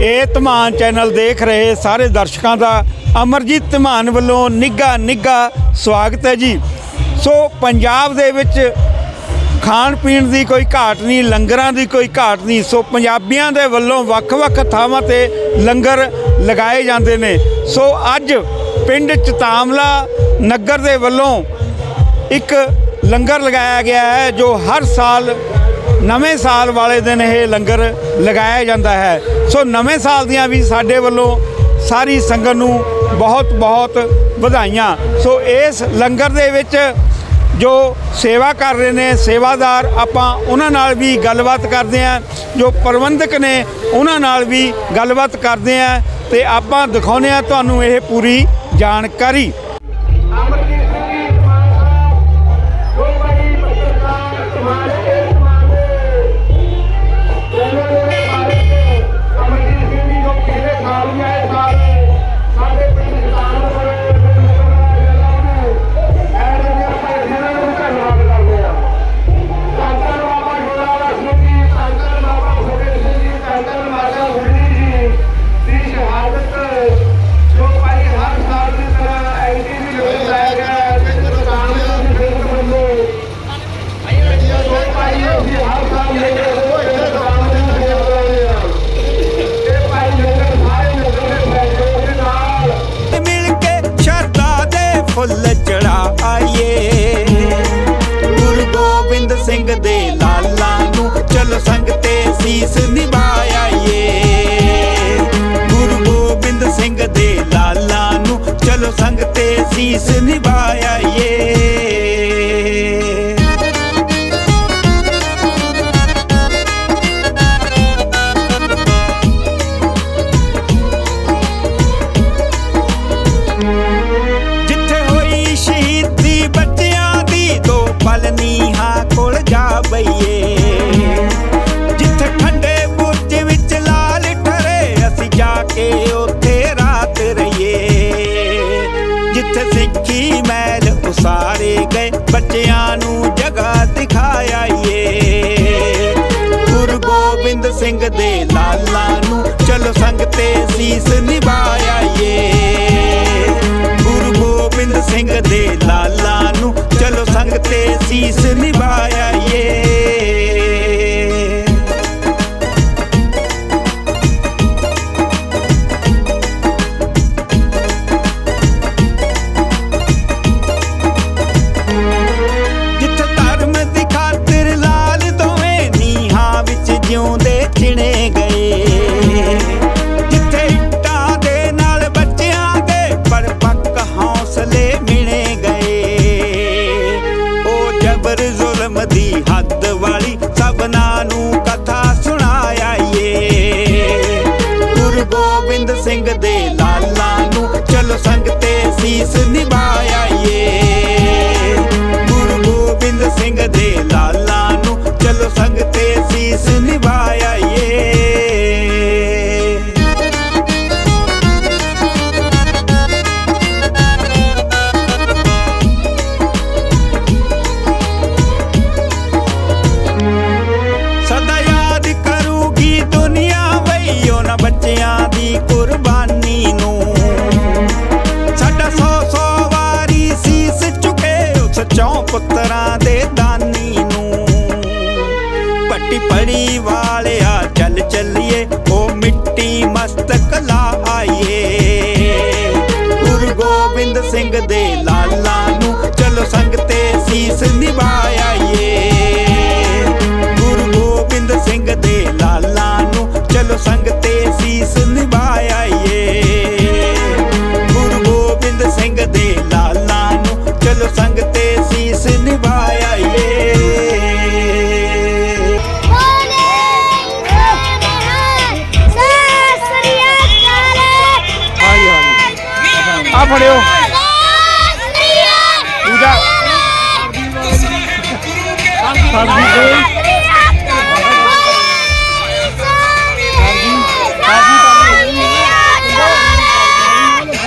ਇਹ ਧਮਾਨ ਚੈਨਲ ਦੇਖ ਰਹੇ ਸਾਰੇ ਦਰਸ਼ਕਾਂ ਦਾ ਅਮਰਜੀਤ ਧਮਾਨ ਵੱਲੋਂ ਨਿੱਗਾ ਨਿੱਗਾ ਸਵਾਗਤ ਹੈ ਜੀ। ਸੋ ਪੰਜਾਬ ਦੇ ਵਿੱਚ ਖਾਣ ਪੀਣ ਦੀ ਕੋਈ ਘਾਟ ਨਹੀਂ, ਲੰਗਰਾਂ ਦੀ ਕੋਈ ਘਾਟ ਨਹੀਂ, ਸੋ ਪੰਜਾਬੀਆਂ ਦੇ ਵੱਲੋਂ ਵੱਖ-ਵੱਖ ਥਾਵਾਂ ਤੇ ਲੰਗਰ ਲਗਾਏ ਜਾਂਦੇ ਨੇ। ਸੋ ਅੱਜ ਪਿੰਡ ਚਤਾਮਲਾ ਨਗਰ ਦੇ ਵੱਲੋਂ ਇੱਕ ਲੰਗਰ ਲਗਾਇਆ ਗਿਆ ਹੈ ਜੋ ਹਰ ਸਾਲ ਨਵੇਂ ਸਾਲ ਵਾਲੇ ਦਿਨ ਇਹ ਲੰਗਰ ਲਗਾਇਆ ਜਾਂਦਾ ਹੈ। ਸੋ ਨਵੇਂ ਸਾਲ ਦੀਆਂ ਵੀ ਸਾਡੇ ਵੱਲੋਂ ਸਾਰੀ ਸੰਗਤ ਨੂੰ ਬਹੁਤ ਬਹੁਤ ਵਧਾਈਆਂ। ਸੋ ਇਸ ਲੰਗਰ ਦੇ ਵਿੱਚ ਜੋ ਸੇਵਾ ਕਰ ਰਹੇ ਨੇ, ਸੇਵਾਦਾਰ ਆਪਾਂ ਉਹਨਾਂ ਨਾਲ ਵੀ ਗੱਲਬਾਤ ਕਰਦੇ ਆਂ ਜੋ ਪ੍ਰਬੰਧਕ ਨੇ, ਉਹਨਾਂ ਨਾਲ ਵੀ ਗੱਲਬਾਤ ਕਰਦੇ ਆਂ ਤੇ ਆਪਾਂ ਦਿਖਾਉਨੇ ਆ ਤੁਹਾਨੂੰ ਇਹ ਪੂਰੀ ਜਾਣਕਾਰੀ। Is anybody? face, listen, the boy, yeah. యేసుని బా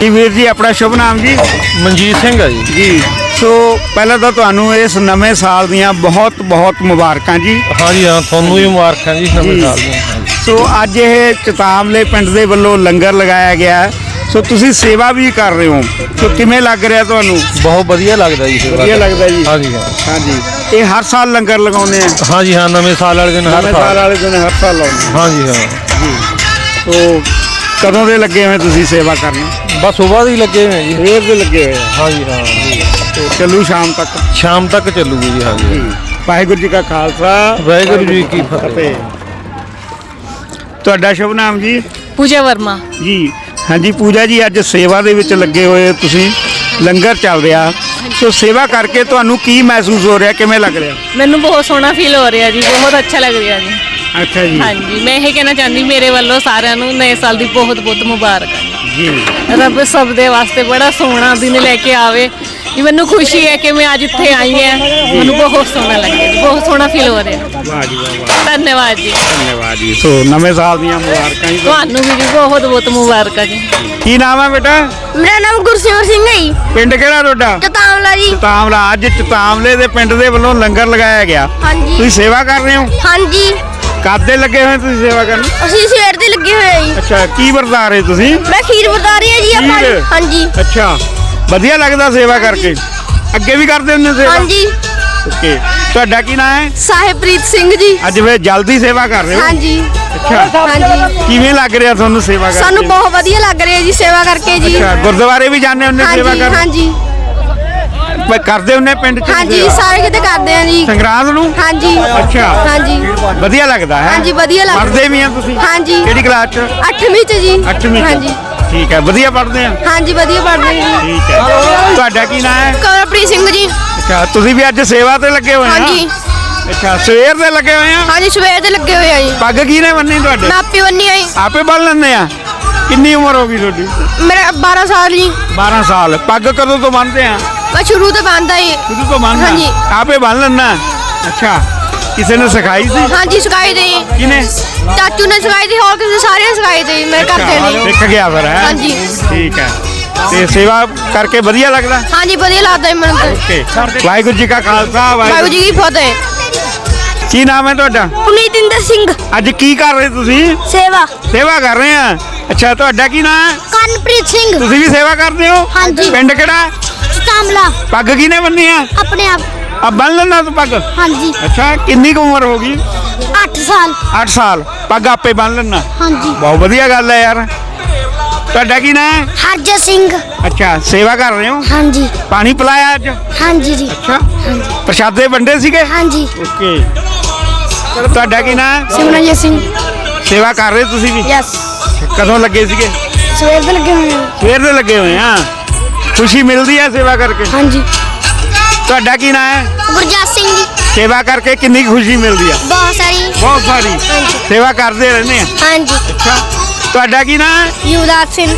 ਜੀ ਵੀਰ ਜੀ ਆਪਣਾ ਸ਼ੁਭ ਨਾਮ ਜੀ? ਮਨਜੀਤ ਸਿੰਘ ਆ ਜੀ। ਜੀ ਸੋ ਪਹਿਲਾਂ ਤਾਂ ਤੁਹਾਨੂੰ ਇਸ ਨਵੇਂ ਸਾਲ ਦੀਆਂ ਬਹੁਤ ਬਹੁਤ ਮੁਬਾਰਕਾਂ ਜੀ। ਹਾਂਜੀ ਹਾਂ ਤੁਹਾਨੂੰ ਵੀ ਮੁਬਾਰਕਾਂ ਜੀ ਨਵੇਂ ਸਾਲ ਦੀਆਂ ਸੋ ਅੱਜ ਇਹ ਚਤਾਮਲੇ ਪਿੰਡ ਦੇ ਵੱਲੋਂ ਲੰਗਰ ਲਗਾਇਆ ਗਿਆ। ਸੋ ਤੁਸੀਂ ਸੇਵਾ ਵੀ ਕਰ ਰਹੇ ਹੋ। ਸੋ ਕਿਵੇਂ ਲੱਗ ਰਿਹਾ ਤੁਹਾਨੂੰ? ਬਹੁਤ ਵਧੀਆ ਲੱਗਦਾ ਜੀ ਸੇਵਾ। ਵਧੀਆ ਲੱਗਦਾ ਜੀ। ਹਾਂਜੀ ਹਾਂ। ਹਾਂਜੀ। ਇਹ ਹਰ ਸਾਲ ਲੰਗਰ ਲਗਾਉਂਦੇ ਆ? ਹਾਂਜੀ ਹਾਂ ਨਵੇਂ ਸਾਲ ਵਾਲੇ ਦਿਨ ਹਰ ਨਵੇਂ ਸਾਲ। ਵਾਲੇ ਦਿਨ ਹਰ ਸਾਲ ਲਾਉਂਦੇ ਹਾਂਜੀ ਹਾਂ। ਜੀ। ਸੋ ਕਦੋਂ ਦੇ ਲੱਗੇ ਹੋਏ ਤੁਸੀਂ ਸੇਵਾ ਕਰਨੀ? ਬਸ ਸਵੇਰ ਦੇ ਲੱਗੇ ਹੋਏ ਆ ਜੀ। ਸਵੇਰ ਦੇ ਲੱਗੇ ਹੋਏ ਆ। ਹਾਂਜੀ ਹਾਂ। ਤੇ ਚੱਲੂ ਸ਼ਾਮ ਤੱਕ। ਸ਼ਾਮ ਤੱਕ ਚੱਲੂਗੀ ਜੀ ਹਾਂਜੀ। ਵਾਹਿਗੁਰੂ ਜੀ ਕਾ ਖਾਲਸਾ। ਵਾਹਿਗੁਰੂ ਜੀ ਕੀ ਫਤਿਹ। ਫਤਿਹ। ਤੁਹਾਡਾ ਸ਼ੁਭ ਨਾਮ ਜੀ? ਪੂਜਾ ਵਰਮਾ। ਜੀ। ਹਾਂਜੀ ਪੂਜਾ ਜੀ ਅੱਜ ਸੇਵਾ ਦੇ ਵਿੱਚ ਲੱਗੇ ਹੋਏ ਹੋ ਤੁਸੀਂ। ਲੰਗਰ ਚੱਲ ਰਿਹਾ। ਸੋ ਸੇਵਾ ਕਰਕੇ ਤੁਹਾਨੂੰ ਕੀ ਮਹਿਸੂਸ ਹੋ ਰਿਹਾ? ਕਿਵੇਂ ਲੱਗ ਰਿਹਾ? ਮੈਨੂੰ ਬਹੁਤ ਸੋਹਣਾ ਫੀਲ ਹੋ ਰਿਹਾ ਜੀ ਬਹੁਤ ਅੱਛਾ ਲੱਗ ਰਿਹਾ ਜੀ। ਅੱਛਾ ਜੀ। ਹਾਂਜੀ ਮੈਂ ਇਹ ਕਹਿਣਾ ਚਾਹੁੰਦੀ ਮੇਰੇ ਵੱਲੋਂ ਸਾਰਿਆਂ ਨੂੰ ਨਵੇਂ ਸਾਲ ਦੀ ਬਹੁਤ ਬਹੁਤ ਮੁਬਾਰਕਾਂ। ਜੀ। ਰੱਬ ਸਭ ਦੇ ਵਾਸਤੇ ਬੜਾ ਸੋਹਣਾ ਦਿਨ ਲੈ ਕੇ ਆਵੇ। ਜੀ ਮੈਨੂੰ ਖੁਸ਼ੀ ਹੈ ਕਿ ਮੈਂ ਅੱਜ ਇੱਥੇ ਆਈ ਹਾਂ। ਮੈਨੂੰ ਬਹੁਤ ਸੋਹਣਾ ਲੱਗਿਆ ਜੀ ਬਹੁਤ ਸੋਹਣਾ ਫੀਲ ਹੋ ਰਿਹਾ। ਵਾਹ ਜੀ ਵਾਹ ਵਾਹ। ਧੰਨਵਾਦ ਜੀ। ਧੰਨਵਾਦ ਜੀ। ਸੋ ਨਵੇਂ ਸਾਲ ਦੀਆਂ ਮੁਬਾਰਕਾਂ ਜੀ। ਤੁਹਾਨੂੰ ਵੀ ਜੀ ਬਹੁਤ ਬਹੁਤ ਮੁਬਾਰਕਾਂ ਜੀ। ਕੀ ਨਾਮ ਹੈ ਬੇਟਾ? ਮੇਰਾ ਨਾਮ ਗੁਰਸਿਮਰ ਸਿੰਘ ਹੈ ਜੀ। ਪਿੰਡ ਕਿਹੜਾ ਤੁਹਾਡਾ? ਚਤਾਵਲਾ ਜੀ। ਚਤਾਮਲਾ ਅੱਜ ਚਤਾਮਲੇ ਦੇ ਪਿੰਡ ਦੇ ਵੱਲੋਂ ਲੰਗਰ ਲਗਾਇਆ ਗਿਆ। ਹਾਂਜੀ। ਤੁਸੀਂ ਸੇਵਾ ਕਰ ਰਹੇ ਹੋ? ਹਾਂਜੀ। ਕਾਦੇ ਲੱਗੇ ਹੋਏ ਤੁਸੀਂ ਸੇਵਾ ਕਰਨ? ਅਸੀਂ ਸਵੇਰ ਦੇ ਲੱਗੇ ਹੋਏ ਆ ਜੀ। ਅੱਛਾ ਕੀ ਵਰਤਾ ਰਹੇ ਤੁਸੀਂ? ਮੈਂ ਖੀਰ ਵਰਤਾ ਰਹੀ ਹਾਂ ਜੀ ਆਪਾਂ? ਹਾਂਜੀ। ਅੱਛਾ ਵਧੀਆ ਲੱਗਦਾ ਸੇਵਾ ਕਰਕੇ। ਅੱਗੇ ਵੀ ਕਰਦੇ ਹੁੰਦੇ ਸੇਵਾ? ਹਾਂਜੀ। ਓਕੇ। ਤੁਹਾਡਾ ਕੀ ਨਾਮ ਹੈ? ਸਾਹਿਬਪ੍ਰੀਤ ਸਿੰਘ ਜੀ। ਅੱਜ ਵੇ ਜਲਦੀ ਸੇਵਾ ਕਰ ਰਹੇ ਹੋ? ਹਾਂਜੀ। ਅੱਛਾ। ਹਾਂਜੀ। ਕਿਵੇਂ ਲੱਗ ਰਿਹਾ ਤੁਹਾਨੂੰ ਸੇਵਾ ਕਰਕੇ? ਸਾਨੂੰ ਬਹੁਤ ਵਧੀਆ ਲੱਗ ਰਿਹਾ ਜੀ ਸੇਵਾ ਕਰਕੇ ਜੀ। ਅੱਛਾ ਗੁਰਦੁਆਰੇ ਵੀ ਜਾਂਦੇ ਹੁੰਦੇ ਸੇਵਾ ਹਾਂਜੀ ਕਰਨ? ਹਾਂਜੀ। ਪ- ਕਰਦੇ ਹੁੰਦੇ ਪਿੰਡ ਚ? ਹਾਂਜੀ? ਸਾਰੇ ਕਿਤੇ ਕਰਦੇ ਆ ਜੀ। ਸੰਗਰਾਂਦ ਨੂੰ? ਹਾਂਜੀ। ਅੱਛਾ। ਹਾਂਜੀ। ਵਧੀਆ ਲੱਗਦਾ ਹੈ? ਹਾਂਜੀ, ਵਧੀਆ ਲੱਗਦਾ। ਪੜ੍ਹਦੇ ਵੀ ਆ ਤੁਸੀਂ? ਹਾਂਜੀ। ਕਿਹੜੀ ਕਲਾਸ ਚ? 8ਵੀਂ ਚ ਜੀ। 8ਵੀਂ ਚ। ਹਾਂਜੀ। ਠੀਕ ਹੈ ਵਧੀਆ ਪੜ੍ਹਦੇ ਆ? ਹਾਂਜੀ ਵਧੀਆ ਪੜ੍ਹਦੇ ਜੀ। ਠੀਕ ਹੈ। ਤੁਹਾਡਾ ਕੀ ਨਾਮ ਹੈ? ਕਮਲਪ੍ਰੀਤ ਸਿੰਘ ਜੀ। ਅੱਛਾ ਤੁਸੀਂ ਵੀ ਅੱਜ ਸੇਵਾ ਤੇ ਲੱਗੇ ਹੋਏ ਆ? ਹਾਂਜੀ। ਅੱਛਾ ਸਵੇਰ ਦੇ ਲੱਗੇ ਹੋਏ ਆ? ਹਾਂਜੀ ਸਵੇਰ ਦੇ ਲੱਗੇ ਹੋਏ ਆ ਜੀ। ਪੱਗ ਕਿਹਨੇ ਬੰਨੀ ਤੁਹਾਡੇ? ਮੈਂ ਆਪੇ ਬੰਨੀ ਆਈ ਆਪੇ ਬੰਨ ਲੈਂਦੇ ਆ? ਕਿੰਨੀ ਉਮਰ ਹੋ ਗਈ ਤੁਹਾਡੀ? ਮੇਰਾ 12 ਸਾਲ ਜੀ। 12 ਸਾਲ। ਪੱਗ ਕਦੋਂ ਤੋਂ ਬੰਨਦੇ ਆ? ਮੈਂ ਸ਼ੁਰੂ ਤੋਂ ਬੰਨਦਾ ਜੀ ਸ਼ੁਰੂ ਤੋਂ ਬੰਨਣਾ ਹਾਂਜੀ। ਆਪੇ ਬੰਨ ਲੈਣਾ ਅੱਛਾ ਕਿਸੇ ਨੇ ਸਿਖਾਈ ਸੀ ਹਾਂਜੀ ਸਿਖਾਈ ਦੇ। ਕਿਨੇ ਚਾਚੂ ਨੇ ਸਿਖਾਈ ਦੀ ਹੋਰ ਕਿਸੇ ਸਾਰੇ ਨੇ ਸਿਖਾਈ ਦੇ ਮੇਰੇ ਘਰਦੇ ਨੇ ਸਿੱਖ ਗਿਆ ਫਿਰ ਹੈ ਹਾਂਜੀ। ਠੀਕ ਹੈ ਤੇ ਸੇਵਾ ਕਰਕੇ ਵਧੀਆ ਲੱਗਦਾ ਹਾਂਜੀ ਵਧੀਆ ਲੱਗਦਾ ਜੀ ਮੈਨੂੰ ਤਾਂ। ਓਕੇ ਵਾਹਿਗੁਰੂ ਜੀ ਕਾ ਖਾਲਸਾ ਵਾਹਿਗੁਰੂ ਵਾਹਿਗੁਰੂ ਜੀ ਕੀ ਫਤਿਹ ਕੀ ਨਾਮ ਹੈ ਤੁਹਾਡਾ ਪੁਨੀਤਿੰਦਰ ਸਿੰਘ ਅੱਜ ਕੀ ਕਰ ਰਹੇ ਤੁਸੀਂ ਸੇਵਾ ਸੇਵਾ ਕਰ ਰਹੇ ਆ ਅੱਛਾ ਤੁਹਾਡਾ ਕੀ ਨਾਮ ਹੈ ਕਨਪ੍ਰੀਤ ਸਿੰਘ ਤੁਸੀਂ ਵੀ ਸੇਵਾ ਕਰਦੇ ਹੋ ਹਾਂਜੀ। ਪਿੰਡ ਕਿਹੜਾ ਤਾਮਲਾ ਪੱਗ ਕਿਨੇ ਬੰਨੀ ਆ? ਆਪਣੇ ਆਪ। ਆ ਬੰਨ ਲੈਣਾ ਤੂੰ ਪੱਗ? ਹਾਂਜੀ। ਅੱਛਾ ਕਿੰਨੀ ਕੁ ਉਮਰ ਹੋ ਗਈ? 8 ਸਾਲ। 8 ਸਾਲ। ਪੱਗ ਆਪੇ ਬੰਨ ਲੈਣਾ ਹਾਂਜੀ। ਬਹੁਤ ਵਧੀਆ ਗੱਲ ਹੈ ਯਾਰ। ਤੁਹਾਡਾ ਕੀ ਨਾਮ ਹੈ? ਹਰਜਤ ਸਿੰਘ। ਅੱਛਾ ਸੇਵਾ ਕਰ ਰਹੇ ਹੋ? ਹਾਂਜੀ। ਪਾਣੀ ਪਿਲਾਇਆ ਅੱਜ? ਹਾਂਜੀ ਜੀ। ਅੱਛਾ। ਪ੍ਰਸ਼ਾਦੇ ਵੰਡੇ ਸੀਗੇ? ਹਾਂਜੀ। ਓਕੇ। ਤੁਹਾਡਾ ਕੀ ਨਾਮ ਹੈ? ਸਿਮਰਨਜੀਤ ਸਿੰਘ। ਸੇਵਾ ਕਰ ਰਹੇ ਤੁਸੀਂ ਵੀ? ਯੈਸ ਕਦੋਂ ਲੱਗੇ ਸੀਗੇ? ਸਵੇਰ ਦੇ ਲੱਗੇ ਹੋਏ ਆ। ਸਵੇਰ ਦੇ ਲੱਗੇ ਹੋਏ ਆ। ਖੁਸ਼ੀ ਮਿਲਦੀ ਹੈ ਸੇਵਾ ਕਰਕੇ? ਹਾਂਜੀ। ਤੁਹਾਡਾ ਕੀ ਨਾਮ ਹੈ? ਗੁਰਜੀਤ ਸਿੰਘ ਜੀ। ਸੇਵਾ ਕਰਕੇ ਕਿੰਨੀ ਕੁ ਖੁਸ਼ੀ ਮਿਲਦੀ ਆ? ਬਹੁਤ ਸਾਰੀ। ਬਹੁਤ ਸਾਰੀ। ਸੇਵਾ ਕਰਦੇ ਰਹਿੰਦੇ ਆ? ਹਾਂਜੀ। ਅੱਛਾ। ਤੁਹਾਡਾ ਕੀ ਨਾਮ ਹੈ? ਯੁਵਰਾਜ ਸਿੰਘ।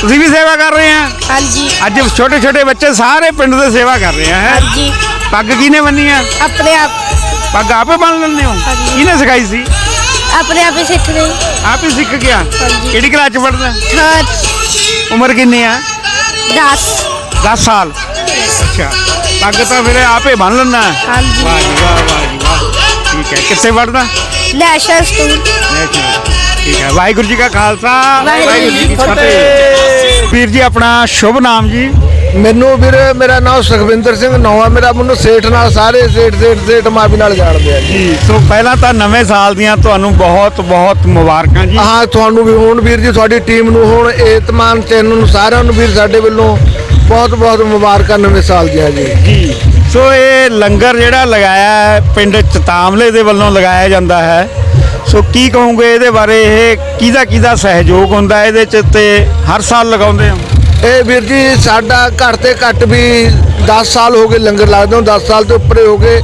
ਤੁਸੀਂ ਵੀ ਸੇਵਾ ਕਰ ਰਹੇ ਆ? ਹਾਂਜੀ। ਅੱਜ ਛੋਟੇ ਛੋਟੇ ਬੱਚੇ ਸਾਰੇ ਪਿੰਡ ਦੇ ਸੇਵਾ ਕਰ ਰਹੇ ਆ ਹੈਂ? ਹਾਂਜੀ। ਪੱਗ ਕਿਹਨੇ ਬੰਨੀ ਆ ਆਪਣੇ ਆਪ। ਪੱਗ ਆਪੇ ਬੰਨ ਲੈਂਦੇ ਹੋ? ਕਿਹਨੇ ਸਿਖਾਈ ਸੀ? ਆਪਣੇ ਆਪ ਹੀ ਸਿੱਖ ਗਏ ਆਪ ਹੀ ਸਿੱਖ ਗਿਆ? ਕਿਹੜੀ ਕਲਾਸ ਚ ਪੜਦਾ ਥਰਡ ਉਮਰ ਕਿੰਨੀ ਆ? 10 10 ਸਾਲ ਅੱਛਾ ਪੱਗ ਤਾਂ ਫਿਰ ਆਪੇ ਬੰਨ ਲੈਣਾ ਹਾਂਜੀ ਵਾਹ ਜੀ ਵਾਹ ਵਾਹ ਜੀ ਵਾਹ ਠੀਕ ਹੈ ਕਿੱਥੇ ਪੜਦਾ ਨੈਸ਼ਨਲ ਸਕੂਲ ਠੀਕ ਹੈ ਵਾਹਿਗੁਰੂ ਜੀ ਕਾ ਖਾਲਸਾ ਵਾਹਿਗੁਰੂ ਜੀ ਕੀ ਫਤਿਹ ਵੀਰ ਜੀ ਆਪਣਾ ਸ਼ੁਭ ਨਾਮ ਜੀ ਮੈਨੂੰ ਵੀਰ ਮੇਰਾ ਨਾਮ ਸੁਖਵਿੰਦਰ ਸਿੰਘ ਨੌਵਾ ਮੇਰਾ ਮੈਨੂੰ ਸੇਠ ਨਾਲ ਸਾਰੇ ਸੇਠ ਸੇਠ ਸੇਠ ਮਾਬੀ ਨਾਲ ਜਾਣਦੇ ਆ ਜੀ। ਸੋ ਪਹਿਲਾਂ ਤਾਂ ਨਵੇਂ ਸਾਲ ਦੀਆਂ ਤੁਹਾਨੂੰ ਬਹੁਤ ਬਹੁਤ ਮੁਬਾਰਕਾਂ ਜੀ। ਹਾਂ ਤੁਹਾਨੂੰ ਵੀ ਹੋਣ ਵੀਰ ਜੀ ਤੁਹਾਡੀ ਟੀਮ ਨੂੰ ਹੋਣ ਏਤਮਾਨ ਚੈਨਲ ਨੂੰ ਸਾਰਿਆਂ ਨੂੰ ਵੀਰ ਸਾਡੇ ਵੱਲੋਂ ਬਹੁਤ ਬਹੁਤ ਮੁਬਾਰਕਾਂ ਨਵੇਂ ਸਾਲ ਦੀਆਂ ਜੀ। ਜੀ ਸੋ ਇਹ ਲੰਗਰ ਜਿਹੜਾ ਲਗਾਇਆ ਹੈ ਪਿੰਡ ਚਤਾਮਲੇ ਦੇ ਵੱਲੋਂ ਲਗਾਇਆ ਜਾਂਦਾ ਹੈ। ਸੋ ਕੀ ਕਹੋਗੇ ਇਹਦੇ ਬਾਰੇ? ਇਹ ਕਿਹਦਾ ਕਿਹਦਾ ਸਹਿਯੋਗ ਹੁੰਦਾ ਇਹਦੇ ਚ ਤੇ ਹਰ ਸਾਲ ਲਗਾਉਂਦੇ ਹੋ ਇਹ ਵੀਰ ਜੀ ਸਾਡਾ ਘੱਟ ਤੇ ਘੱਟ ਵੀ 10 ਸਾਲ ਹੋ ਗਏ ਲੰਗਰ ਲੱਗਦੇ ਨੂੰ 10 ਸਾਲ ਤੋਂ ਉੱਪਰ ਹੀ ਗਏ।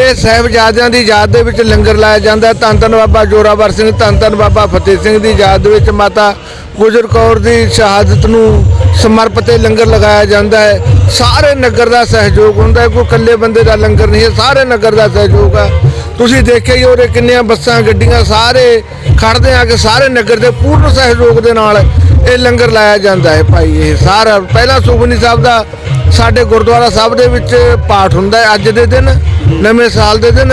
ਇਹ ਸਾਹਿਬਜ਼ਾਦਿਆਂ ਦੀ ਯਾਦ ਦੇ ਵਿੱਚ ਲੰਗਰ ਲਾਇਆ ਜਾਂਦਾ। ਧੰਨ ਧੰਨ ਬਾਬਾ ਜੋਰਾਵਰ ਸਿੰਘ ਧੰਨ ਧੰਨ ਬਾਬਾ ਫਤਿਹ ਸਿੰਘ ਦੀ ਯਾਦ ਦੇ ਵਿੱਚ ਮਾਤਾ ਗੁਜਰ ਕੌਰ ਦੀ ਸ਼ਹਾਦਤ ਨੂੰ ਸਮਰਪਿਤ ਲੰਗਰ ਲਗਾਇਆ ਜਾਂਦਾ ਹੈ। ਸਾਰੇ ਨਗਰ ਦਾ ਸਹਿਯੋਗ ਹੁੰਦਾ ਹੈ। ਕੋਈ ਇਕੱਲੇ ਬੰਦੇ ਦਾ ਲੰਗਰ ਨਹੀਂ ਹੈ। ਸਾਰੇ ਨਗਰ ਦਾ ਸਹਿਯੋਗ ਹੈ। ਤੁਸੀਂ ਦੇਖਿਆ ਹੀ ਉਹਦੇ ਕਿੰਨੀਆਂ ਬੱਸਾਂ ਗੱਡੀਆਂ ਸਾਰੇ ਖੜਦੇ ਆ ਕਿ ਸਾਰੇ ਨਗਰ ਦੇ ਪੂਰਨ ਸਹਿਯੋਗ ਦੇ ਨਾਲ ਇਹ ਲੰਗਰ ਲਾਇਆ ਜਾਂਦਾ ਹੈ ਭਾਈ। ਇਹ ਸਾਰਾ ਪਹਿਲਾ ਸੁਖਮਨੀ ਸਾਹਿਬ ਦਾ ਸਾਡੇ ਗੁਰਦੁਆਰਾ ਸਾਹਿਬ ਦੇ ਵਿੱਚ ਪਾਠ ਹੁੰਦਾ ਹੈ ਅੱਜ ਦੇ ਦਿਨ ਨਵੇਂ ਸਾਲ ਦੇ ਦਿਨ।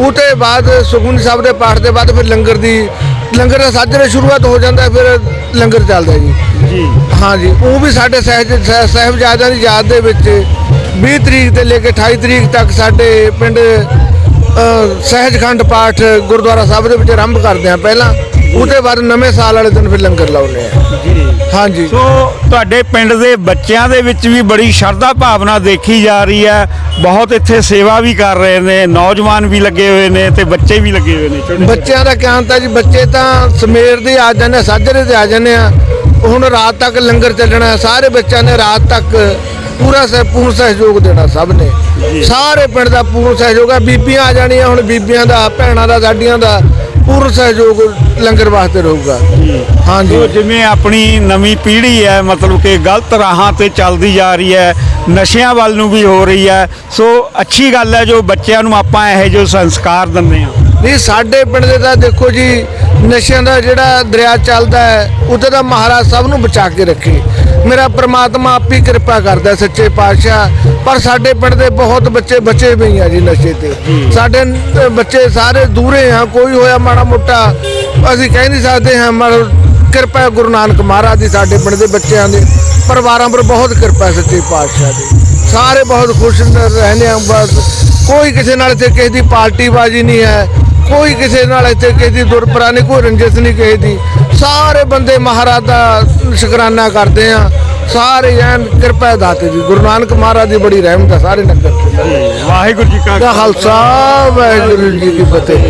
ਉਹ ਤੋਂ ਬਾਅਦ ਸੁਖਮਨੀ ਸਾਹਿਬ ਦੇ ਪਾਠ ਦੇ ਬਾਅਦ ਫਿਰ ਲੰਗਰ ਦੀ ਲੰਗਰ ਦਾ ਸਾਜਰੇ ਸ਼ੁਰੂਆਤ ਹੋ ਜਾਂਦਾ ਹੈ, ਫਿਰ ਲੰਗਰ ਚੱਲਦਾ ਜੀ। ਜੀ। ਹਾਂਜੀ ਉਹ ਵੀ ਸਾਡੇ ਸਹਿਜ ਸਹਿ- ਸਾਹਿਬਜ਼ਾਦਿਆਂ ਦੀ ਯਾਦ ਦੇ ਵਿੱਚ 20 ਤਰੀਕ ਤੋਂ ਲੈ ਕੇ 28 ਤਰੀਕ ਤੱਕ ਸਾਡੇ ਪਿੰਡ ਸਹਿਜਖੰਡ ਪਾਠ ਗੁਰਦੁਆਰਾ ਸਾਹਿਬ ਦੇ ਵਿੱਚ ਆਰੰਭ ਕਰਦੇ ਆ ਪਹਿਲਾਂ। ਉਹਦੇ ਬਾਅਦ ਨਵੇਂ ਸਾਲ ਵਾਲੇ ਦਿਨ ਫਿਰ ਲੰਗਰ ਲਾਉਂਦੇ ਆ ਜੀ। ਹਾਂਜੀ। ਸੋ ਤੁਹਾਡੇ ਪਿੰਡ ਦੇ ਬੱਚਿਆਂ ਦੇ ਵਿੱਚ ਵੀ ਬੜੀ ਸ਼ਰਧਾ ਭਾਵਨਾ ਦੇਖੀ ਜਾ ਰਹੀ ਹੈ। ਬਹੁਤ ਇੱਥੇ ਸੇਵਾ ਵੀ ਕਰ ਰਹੇ ਨੇ ਨੌਜਵਾਨ ਵੀ ਲੱਗੇ ਹੋਏ ਨੇ ਤੇ ਬੱਚੇ ਵੀ ਲੱਗੇ ਹੋਏ ਨੇ ਬੱਚਿਆਂ ਦਾ ਕਿਹਾ ਤਾਂ ਜੀ ਬੱਚੇ ਤਾਂ ਸਵੇਰ ਦੇ ਆ ਜਾਂਦੇ ਸਾਜਰੇ ਤੇ ਆ ਜਾਂਦੇ ਆ। ਹੁਣ ਰਾਤ ਤੱਕ ਲੰਗਰ ਚੱਲਣਾ। ਸਾਰੇ ਬੱਚਿਆਂ ਨੇ ਰਾਤ ਤੱਕ ਪੂਰਾ ਸਹਿ ਪੂਰਨ ਸਹਿਯੋਗ ਦੇਣਾ ਸਭ ਨੇ। ਸਾਰੇ ਪਿੰਡ ਦਾ ਪੂਰਨ ਸਹਿਯੋਗ ਹੈ ਬੀਬੀਆਂ ਆ ਜਾਣੀਆਂ ਹੁਣ ਬੀਬੀਆਂ ਦਾ ਭੈਣਾਂ ਦਾ ਸਾਡੀਆਂ ਦਾ ਪੂਰਨ ਸਹਿਯੋਗ ਲੰਗਰ ਵਾਸਤੇ ਰਹੂਗਾ। ਹਾਂਜੀ। ਜਿਵੇਂ ਆਪਣੀ ਨਵੀਂ ਪੀੜ੍ਹੀ ਹੈ ਮਤਲਬ ਕਿ ਗਲਤ ਰਾਹਾਂ ਤੇ ਚੱਲਦੀ ਜਾ ਰਹੀ ਹੈ ਨਸ਼ਿਆਂ ਵੱਲ ਨੂੰ ਵੀ ਹੋ ਰਹੀ ਹੈ ਸੋ ਅੱਛੀ ਗੱਲ ਹੈ ਜੋ ਬੱਚਿਆਂ ਨੂੰ ਆਪਾਂ ਇਹੋ ਜਿਹੇ ਸੰਸਕਾਰ ਦਿੰਦੇ ਹਾਂ। ਨਹੀਂ, ਸਾਡੇ ਪਿੰਡ ਦੇ ਤਾਂ ਦੇਖੋ ਜੀ, ਨਸ਼ਿਆਂ ਦਾ ਜਿਹੜਾ ਦਰਿਆ ਚੱਲਦਾ ਹੈ, ਉੱਥੇ ਤਾਂ ਮਹਾਰਾਜ ਸਭ ਨੂੰ ਬਚਾ ਕੇ ਰੱਖੇ। ਮੇਰਾ ਪ੍ਰਮਾਤਮਾ ਆਪ ਹੀ ਕਿਰਪਾ ਕਰਦਾ ਸੱਚੇ ਪਾਤਸ਼ਾਹ, ਪਰ ਸਾਡੇ ਪਿੰਡ ਦੇ ਬਹੁਤ ਬੱਚੇ ਬਚੇ ਵੀ ਆ ਜੀ ਨਸ਼ੇ ਤੇ। ਸਾਡੇ ਬੱਚੇ ਸਾਰੇ ਦੂਰੇ ਆ, ਕੋਈ ਹੋਇਆ ਮਾੜਾ ਮੋਟਾ, ਅਸੀਂ ਕਹਿ ਨਹੀਂ ਸਕਦੇ ਹਾਂ ਮਰ ਕਿਰਪਾ ਗੁਰੂ ਨਾਨਕ ਮਹਾਰਾਜ ਦੀ ਸਾਡੇ ਪਿੰਡ ਦੇ ਬੱਚਿਆਂ ਦੇ। ਪਰਿਵਾਰਾਂ ਪਰ ਬਹੁਤ ਕਿਰਪਾ ਸੱਚੇ ਪਾਤਸ਼ਾਹ ਦੀ। ਸਾਰੇ ਬਹੁਤ ਖੁਸ਼ ਰਹਿੰਦੇ ਆ, ਬਸ ਕੋਈ ਕਿਸੇ ਨਾਲ ਇੱਥੇ ਕਿਸੇ ਦੀ ਪਾਰਟੀ ਬਾਜੀ ਨਹੀਂ ਹੈ ਕੋਈ ਕਿਸੇ ਨਾਲ ਇੱਥੇ ਕਿਸੇ ਦੀ ਦੁਰਪਰਾ ਨਹੀਂ ਕੋਈ ਰੰਜਿਸ਼ ਨਹੀਂ ਕਿਸੇ ਦੀ। ਸਾਰੇ ਬੰਦੇ ਮਹਾਰਾਜ ਦਾ ਸ਼ੁਕਰਾਨਾ ਕਰਦੇ ਆ। ਸਾਰੇ ਐਨ ਕਿਰਪਾ ਦਾਤੇ ਦੀ। ਗੁਰੂ ਨਾਨਕ ਮਹਾਰਾਜ ਦੀ ਬੜੀ ਰਹਿਮਤ ਹੈ ਸਾਰੇ ਨਗਰ ਤੇ। ਵਾਹਿਗੁਰੂ ਜੀ ਕਾ ਖਾਲਸਾ ਵਾਹਿਗੁਰੂ ਜੀ ਕੀ ਫਤਿਹ।